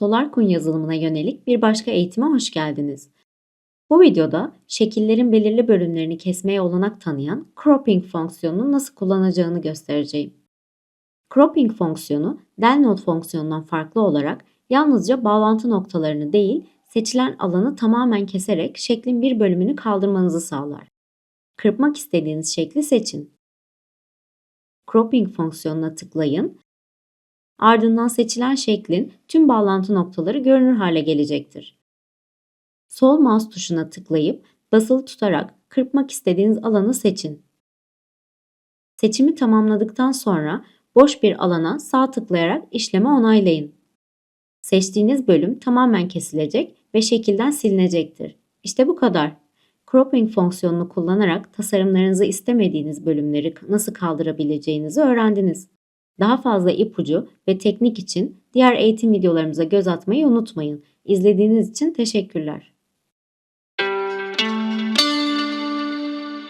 SolarCoin yazılımına yönelik bir başka eğitime hoş geldiniz. Bu videoda şekillerin belirli bölümlerini kesmeye olanak tanıyan cropping fonksiyonunu nasıl kullanacağını göstereceğim. Cropping fonksiyonu delnode fonksiyonundan farklı olarak yalnızca bağlantı noktalarını değil, seçilen alanı tamamen keserek şeklin bir bölümünü kaldırmanızı sağlar. Kırpmak istediğiniz şekli seçin. Cropping fonksiyonuna tıklayın. Ardından seçilen şeklin tüm bağlantı noktaları görünür hale gelecektir. Sol mouse tuşuna tıklayıp basılı tutarak kırpmak istediğiniz alanı seçin. Seçimi tamamladıktan sonra boş bir alana sağ tıklayarak işlemi onaylayın. Seçtiğiniz bölüm tamamen kesilecek ve şekilden silinecektir. İşte bu kadar. Cropping fonksiyonunu kullanarak tasarımlarınızı istemediğiniz bölümleri nasıl kaldırabileceğinizi öğrendiniz. Daha fazla ipucu ve teknik için diğer eğitim videolarımıza göz atmayı unutmayın. İzlediğiniz için teşekkürler.